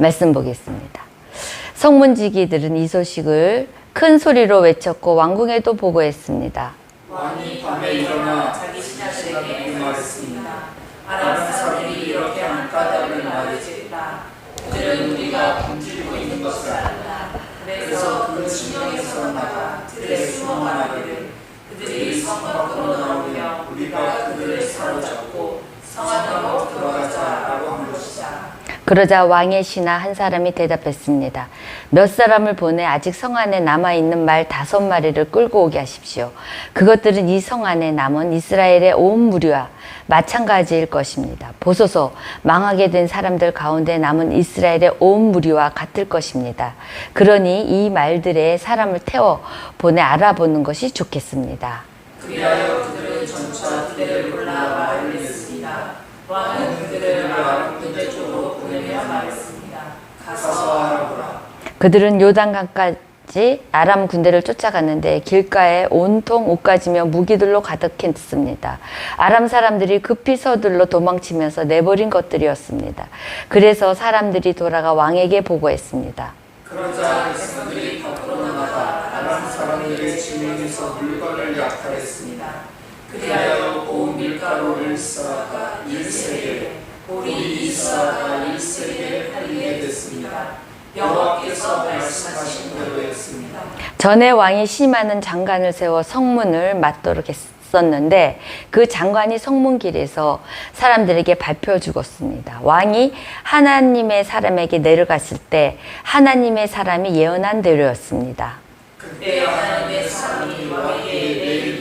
말씀 보겠습니다. 성문지기들은 이 소식을 큰 소리로 외쳤고 왕궁에도 보고했습니다. 왕이 밤에 일어나 자기 신하들에게 말했습니다. 아람 사람이 이렇게 한 까닭을 말해주겠다. 그들은 우리가 굶주리고 있는 것을 안다. 그래서 그 진영에서 나가 숨어 말하기를 그들이 성 밖으로 나오면 우리가 그들을 사로잡고 성 안으로 들어가자라고 한 것이다. 그러자 왕의 신하 한 사람이 대답했습니다. 몇 사람을 보내 아직 성 안에 남아 있는 말 다섯 마리를 끌고 오게 하십시오. 그것들은 이 성 안에 남은 이스라엘의 온 무리와 마찬가지일 것입니다. 보소서 망하게 된 사람들 가운데 남은 이스라엘의 온 무리와 같을 것입니다. 그러니 이 말들에 사람을 태워 보내 알아보는 것이 좋겠습니다. 그리하여 그들은 전차 부대를 골라 말을 냈습니다. 왕은 그들을 아람 군대 쪽으로 말했습니다. 가서 알아보라. 그들은 요단강까지 아람 군대를 쫓아갔는데 길가에 온통 옷가지며 무기들로 가득했습니다. 아람 사람들이 급히 서둘러 도망치면서 내버린 것들이었습니다. 그래서 사람들이 돌아가 왕에게 보고했습니다. 그러자 백성들이 밖으로 나가다 아람 사람들의 진영에서 물건을 약탈했습니다. 그리하여 고운 밀가루를 쌓아가 일세계, 보리 이사가 일 전에 왕이 심하는 장관을 세워 성문을 맞도록 했었는데 그 장관이 성문 길에서 사람들에게 발표 주었습니다. 왕이 하나님의 사람에게 내려갔을 때 하나님의 사람이 예언한 대로였습니다. 그때 하나님의 사람이 왕에게 내일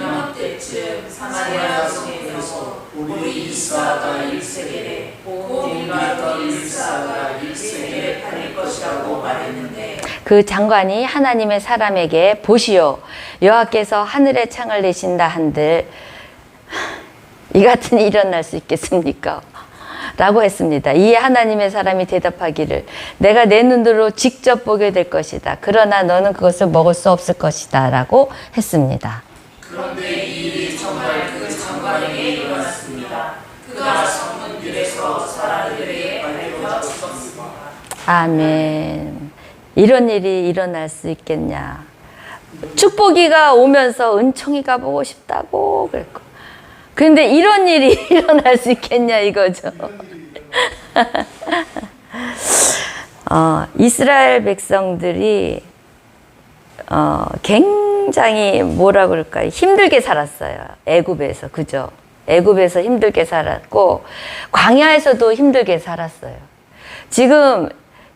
이맘때쯤 사마리아 성에서 우리 이사가 일세계에 밀가루 일사가 일세계에 팔릴 것이라고 말했는데 그 장관이 하나님의 사람에게 보시오 여호와께서 하늘의 창을 내신다 한들 이 같은 일이 일어날 수 있겠습니까? 라고 했습니다. 이에 하나님의 사람이 대답하기를 내가 내 눈으로 직접 보게 될 것이다. 그러나 너는 그것을 먹을 수 없을 것이다. 라고 했습니다. 그런데 이 일이 정말 그 장관에게 일어났습니다. 그가 성문길에서 사람들에게 알려주었습니다. 아멘. 이런 일이 일어날 수 있겠냐. 축복이가 오면서 은총이가 보고 싶다고 그랬고. 그런데 이런 일이 일어날 수 있겠냐 이거죠. 어, 이스라엘 백성들이 어, 굉장히 뭐라 그럴까요? 힘들게 살았어요. 애굽에서 그죠? 애굽에서 힘들게 살았고 광야에서도 힘들게 살았어요. 지금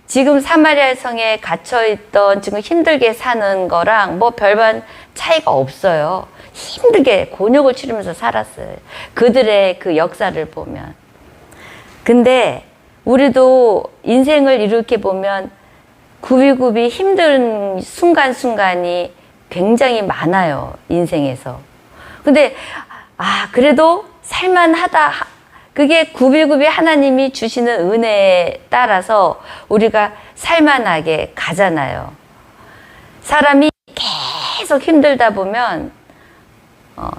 지금 사마리아 성에 갇혀 있던 지금 힘들게 사는 거랑 뭐 별반 차이가 없어요. 힘들게 곤욕을 치르면서 살았어요. 그들의 그 역사를 보면. 근데 우리도 인생을 이렇게 보면 굽이굽이 힘든 순간순간이 굉장히 많아요. 인생에서. 근데 아, 그래도 살만하다. 그게 굽이굽이 하나님이 주시는 은혜에 따라서 우리가 살만하게 가잖아요. 사람이 계속 힘들다 보면 어,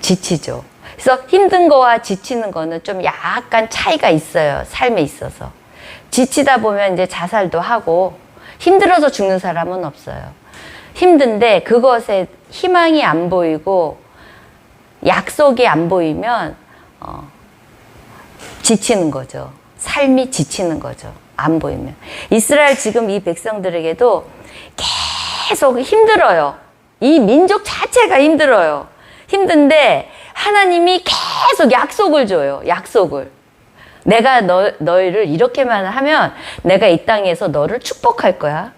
지치죠. 그래서 힘든 거와 지치는 거는 좀 약간 차이가 있어요. 삶에 있어서. 지치다 보면 이제 자살도 하고 힘들어서 죽는 사람은 없어요. 힘든데 그것에 희망이 안 보이고 약속이 안 보이면 어, 지치는 거죠. 삶이 지치는 거죠. 안 보이면. 이스라엘 지금 이 백성들에게도 계속 힘들어요. 이 민족 자체가 힘들어요. 힘든데 하나님이 계속 약속을 줘요. 약속을. 내가 너, 너희를 이렇게만 하면 내가 이 땅에서 너를 축복할 거야.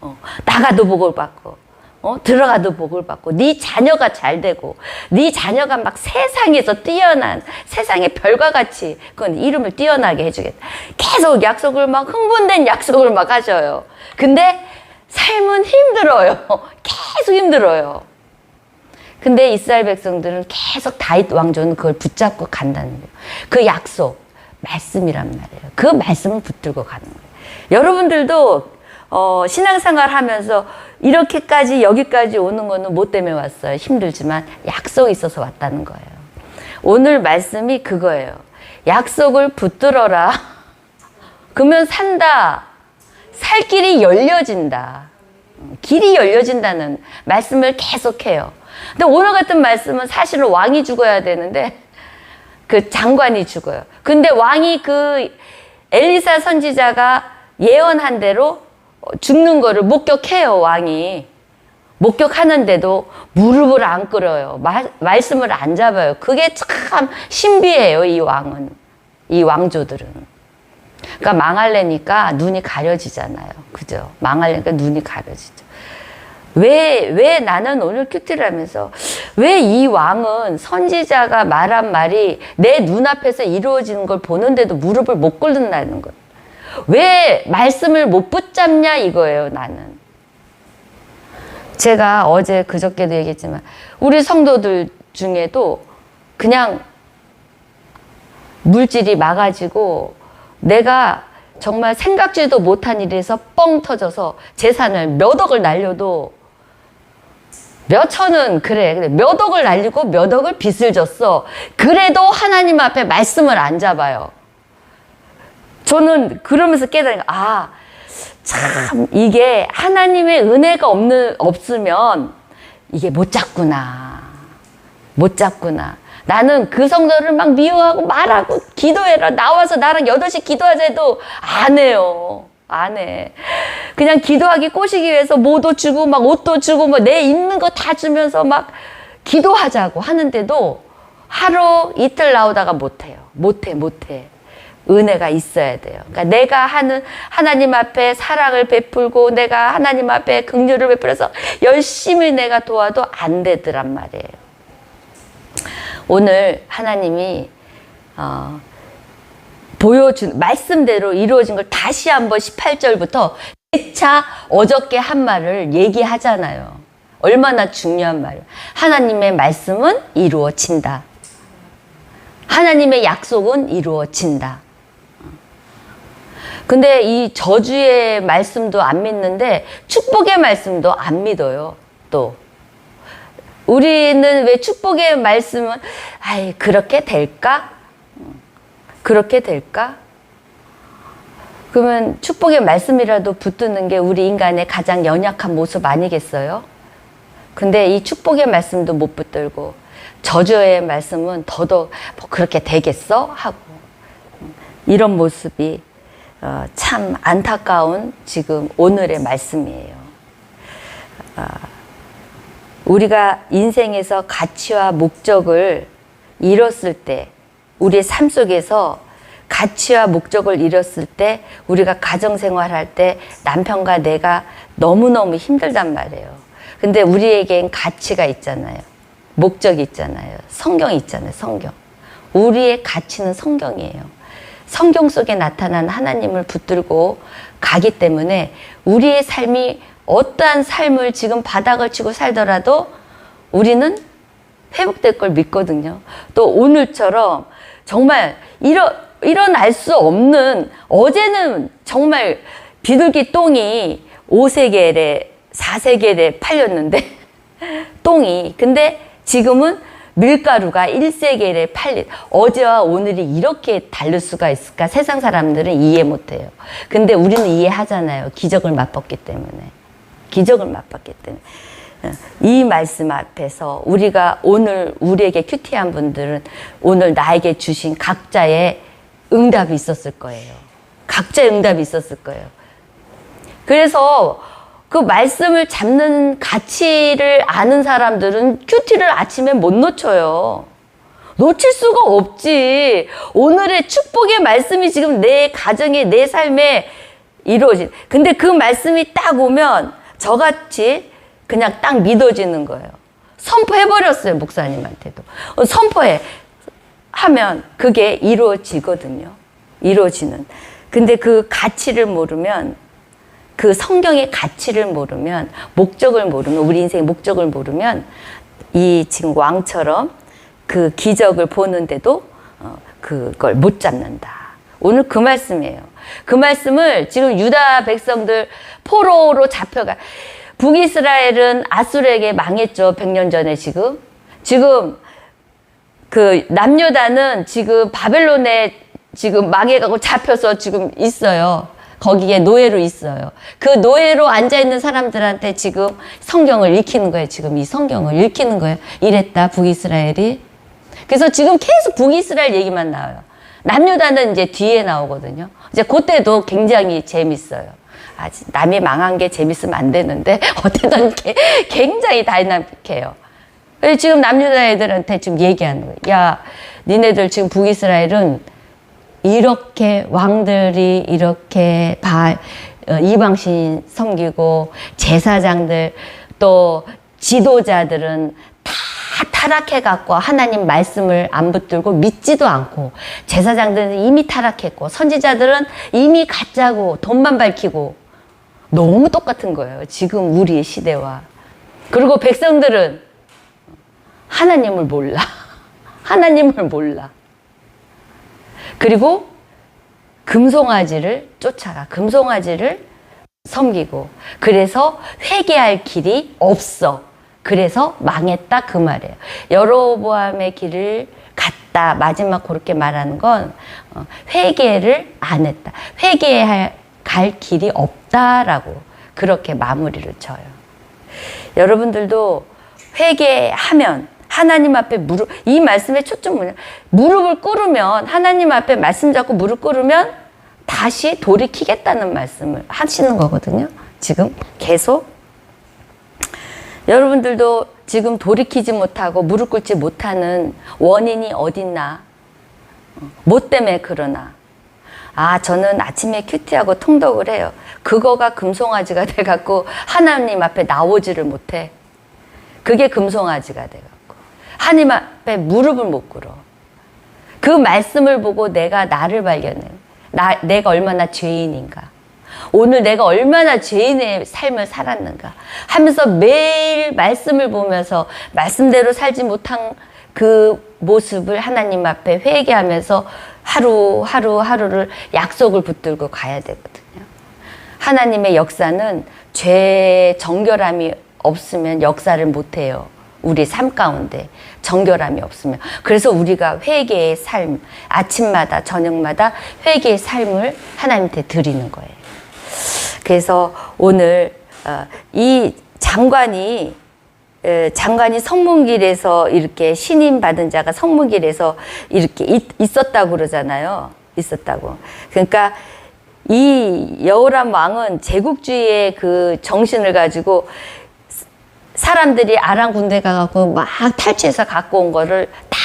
어, 나가도 복을 받고, 어, 들어가도 복을 받고, 네 자녀가 잘 되고, 네 자녀가 막 세상에서 뛰어난 세상의 별과 같이 그건 이름을 뛰어나게 해주겠다. 계속 약속을 막 흥분된 약속을 막 하셔요. 근데 삶은 힘들어요. 계속 힘들어요. 근데 이스라엘 백성들은 계속 다윗 왕조는 그걸 붙잡고 간다는 거예요. 그 약속, 말씀이란 말이에요. 그 말씀을 붙들고 가는 거예요. 여러분들도 어, 신앙생활 하면서 이렇게까지 여기까지 오는 거는 뭐 때문에 왔어요? 힘들지만 약속이 있어서 왔다는 거예요. 오늘 말씀이 그거예요. 약속을 붙들어라. 그러면 산다. 살 길이 열려진다. 길이 열려진다는 말씀을 계속해요. 근데 오늘 같은 말씀은 사실은 왕이 죽어야 되는데 그 장관이 죽어요. 근데 왕이 그 엘리사 선지자가 예언한 대로 죽는 거를 목격해요, 왕이. 목격하는데도 무릎을 안 꿇어요. 말, 말씀을 안 잡아요. 그게 참 신비해요, 이 왕은. 이 왕조들은. 그러니까 망할래니까 눈이 가려지잖아요. 그죠? 망할래니까 눈이 가려지죠. 왜, 왜 나는 오늘 큐티를 하면서 왜 이 왕은 선지자가 말한 말이 내 눈앞에서 이루어지는 걸 보는데도 무릎을 못 꿇는다는 거예요. 왜 말씀을 못 붙잡냐 이거예요, 나는. 제가 어제 그저께도 얘기했지만 우리 성도들 중에도 그냥 물질이 막아지고 내가 정말 생각지도 못한 일에서 뻥 터져서 재산을 몇 억을 날려도 몇 천은 그래. 몇 억을 날리고 몇 억을 빚을 졌어. 그래도 하나님 앞에 말씀을 안 잡아요. 저는 그러면서 깨달으니까, 아, 참, 이게 하나님의 은혜가 없는, 없으면 이게 못 잡구나. 못 잡구나. 나는 그 성도를 막 미워하고 말하고 기도해라. 나와서 나랑 8시 기도하자 해도 안 해요. 안 해. 그냥 기도하기 꼬시기 위해서 뭐도 주고 막 옷도 주고 뭐 내 있는 거 다 주면서 막 기도하자고 하는데도 하루 이틀 나오다가 못 해요. 못 해, 못 해. 은혜가 있어야 돼요. 그러니까 내가 하는 하나님 앞에 사랑을 베풀고 내가 하나님 앞에 긍휼을 베풀어서 열심히 내가 도와도 안 되더란 말이에요. 오늘 하나님이 어, 보여준 말씀대로 이루어진 걸 다시 한번 18절부터 재차 어저께 한 말을 얘기하잖아요. 얼마나 중요한 말. 하나님의 말씀은 이루어진다. 하나님의 약속은 이루어진다. 근데 이 저주의 말씀도 안 믿는데 축복의 말씀도 안 믿어요. 또 우리는 왜 축복의 말씀은 아이 그렇게 될까? 그렇게 될까? 그러면 축복의 말씀이라도 붙드는 게 우리 인간의 가장 연약한 모습 아니겠어요? 근데 이 축복의 말씀도 못 붙들고 저주의 말씀은 더더욱 뭐 그렇게 되겠어? 하고 이런 모습이 어, 참 안타까운 지금 오늘의 말씀이에요. 아, 우리가 인생에서 가치와 목적을 잃었을 때, 우리의 삶 속에서 가치와 목적을 잃었을 때, 우리가 가정생활 할때 남편과 내가 너무너무 힘들단 말이에요. 근데 우리에겐 가치가 있잖아요. 목적이 있잖아요. 성경이 있잖아요. 성경. 우리의 가치는 성경이에요. 성경 속에 나타난 하나님을 붙들고 가기 때문에 우리의 삶이 어떠한 삶을 지금 바닥을 치고 살더라도 우리는 회복될 걸 믿거든요. 또 오늘처럼 정말 일어, 일어날 수 없는 어제는 정말 비둘기 똥이 5세겔에 4세겔에 팔렸는데 똥이 근데 지금은 밀가루가 1세겔에 팔린 어제와 오늘이 이렇게 다를 수가 있을까 세상 사람들은 이해 못해요. 근데 우리는 이해하잖아요. 기적을 맛봤기 때문에. 기적을 맛봤기 때문에. 이 말씀 앞에서 우리가 오늘 우리에게 큐티한 분들은 오늘 나에게 주신 각자의 응답이 있었을 거예요. 각자의 응답이 있었을 거예요. 그래서 그 말씀을 잡는 가치를 아는 사람들은 큐티를 아침에 못 놓쳐요. 놓칠 수가 없지. 오늘의 축복의 말씀이 지금 내 가정에, 내 삶에 이루어진. 근데 그 말씀이 딱 오면 저같이 그냥 딱 믿어지는 거예요. 선포해버렸어요, 목사님한테도. 어, 선포해. 하면 그게 이루어지거든요. 이루어지는. 근데 그 가치를 모르면 그 성경의 가치를 모르면 목적을 모르면 우리 인생의 목적을 모르면 이 지금 왕처럼 그 기적을 보는데도 어, 그걸 못 잡는다. 오늘 그 말씀이에요. 그 말씀을 지금 유다 백성들 포로로 잡혀가 북이스라엘은 아수르에게 망했죠. 100년 전에 지금. 지금 그 남유다는 지금 바벨론에 지금 망해가고 잡혀서 지금 있어요. 거기에 노예로 있어요. 그 노예로 앉아 있는 사람들한테 지금 성경을 읽히는 거예요. 지금 이 성경을 읽히는 거예요. 이랬다 북이스라엘이. 그래서 지금 계속 북이스라엘 얘기만 나와요. 남유다는 이제 뒤에 나오거든요. 이제 그때도 굉장히 재밌어요. 아, 남이 망한 게 재밌으면 안 되는데 어쨌든 게- 굉장히 다이나믹해요. 지금 남유다 애들한테 지금 얘기하는 거예요. 야, 니네들 지금 북이스라엘은 이렇게 왕들이 이렇게 바, 어, 이방신 섬기고 제사장들 또 지도자들은 다 타락해 갖고 하나님 말씀을 안 붙들고 믿지도 않고 제사장들은 이미 타락했고 선지자들은 이미 가짜고 돈만 밝히고 너무 똑같은 거예요. 지금 우리의 시대와. 그리고 백성들은 하나님을 몰라. 하나님을 몰라. 그리고 금송아지를 쫓아가. 금송아지를 섬기고. 그래서 회개할 길이 없어. 그래서 망했다 그 말이에요. 여로보암의 길을 갔다. 마지막 그렇게 말하는 건 어, 회개를 안 했다. 회개할 갈 길이 없다라고 그렇게 마무리를 쳐요. 여러분들도 회개하면 하나님 앞에 무릎 이 말씀의 초점 뭐냐 무릎을 꿇으면 하나님 앞에 말씀 잡고 무릎 꿇으면 다시 돌이키겠다는 말씀을 하시는 거거든요. 지금 계속 여러분들도 지금 돌이키지 못하고 무릎 꿇지 못하는 원인이 어딨나? 뭐 때문에 그러나? 아, 저는 아침에 큐티하고 통독을 해요. 그거가 금송아지가 돼갖고 하나님 앞에 나오지를 못해. 그게 금송아지가 돼갖고. 하나님 앞에 무릎을 못 꿇어. 그 말씀을 보고 내가 나를 발견해. 나, 내가 얼마나 죄인인가. 오늘 내가 얼마나 죄인의 삶을 살았는가 하면서 매일 말씀을 보면서 말씀대로 살지 못한 그 모습을 하나님 앞에 회개하면서 하루 하루 하루를 약속을 붙들고 가야 되거든요. 하나님의 역사는 죄 정결함이 없으면 역사를 못 해요. 우리 삶 가운데 정결함이 없으면 그래서 우리가 회개의 삶 아침마다 저녁마다 회개의 삶을 하나님한테 드리는 거예요. 그래서 오늘 어, 이 장관이 에, 장관이 성문길에서 이렇게 신임 받은 자가 성문길에서 이렇게 있, 있었다고 그러잖아요. 있었다고. 그러니까 이 여호람 왕은 제국주의의 그 정신을 가지고 사람들이 아랑 군대 가갖고 막 탈취해서 갖고 온 거를 다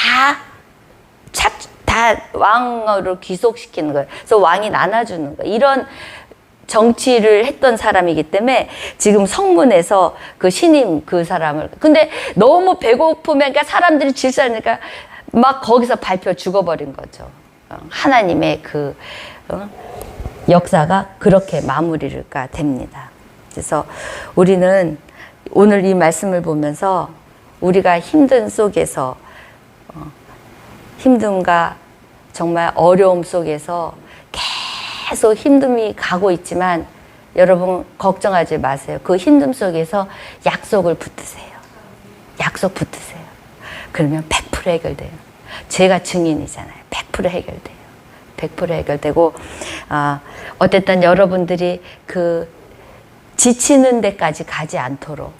착, 다 왕으로 귀속시키는 거예요. 그래서 왕이 나눠주는 거예요. 이런 정치를 했던 사람이기 때문에 지금 성문에서 그 신임 그 사람을 근데 너무 배고프면 그러니까 사람들이 질서하니까 막 거기서 발표 죽어버린 거죠. 어, 하나님의 그 어, 역사가 그렇게 마무리가 됩니다. 그래서 우리는 오늘 이 말씀을 보면서 우리가 힘든 속에서 어, 힘듦과 정말 어려움 속에서 계속 힘듦이 가고 있지만 여러분 걱정하지 마세요. 그 힘듦 속에서 약속을 붙드세요. 약속 붙드세요. 그러면 100% 해결돼요. 제가 증인이잖아요. 100% 해결돼요. 100% 해결되고 아, 어쨌든 여러분들이 그 지치는 데까지 가지 않도록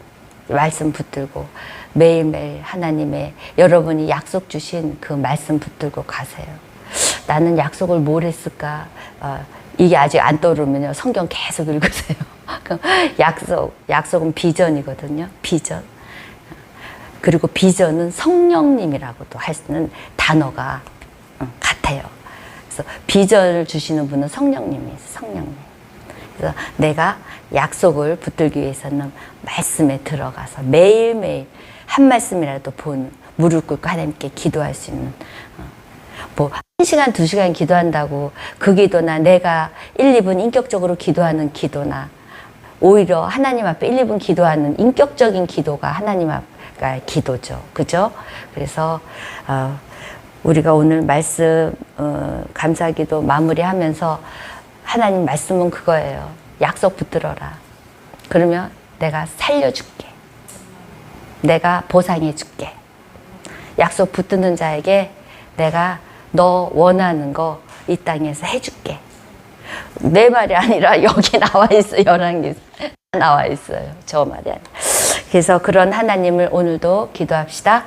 말씀 붙들고 매일매일 하나님의 여러분이 약속 주신 그 말씀 붙들고 가세요. 나는 약속을 뭘 했을까? 어, 이게 아직 안 떠오르면요. 성경 계속 읽으세요. 약속, 약속은 비전이거든요. 비전. 그리고 비전은 성령님이라고도 할수 있는 단어가 어, 같아요. 그래서 비전을 주시는 분은 성령님이에요. 성령님. 그래서 내가 약속을 붙들기 위해서는 말씀에 들어가서 매일매일 한 말씀이라도 본 무릎 꿇고 하나님께 기도할 수 있는 어, 뭐, 한 시간, 두 시간 기도한다고 그 기도나 내가 1, 2분 인격적으로 기도하는 기도나 오히려 하나님 앞에 1, 2분 기도하는 인격적인 기도가 하나님 앞가 기도죠. 그죠? 그래서, 어, 우리가 오늘 말씀, 어, 감사기도 마무리하면서 하나님 말씀은 그거예요. 약속 붙들어라. 그러면 내가 살려줄게. 내가 보상해줄게. 약속 붙드는 자에게 내가 너 원하는 거 이 땅에서 해줄게. 내 말이 아니라 여기 나와 있어요. 열왕기 나와 있어요. 저 말이 아니라. 그래서 그런 하나님을 오늘도 기도합시다.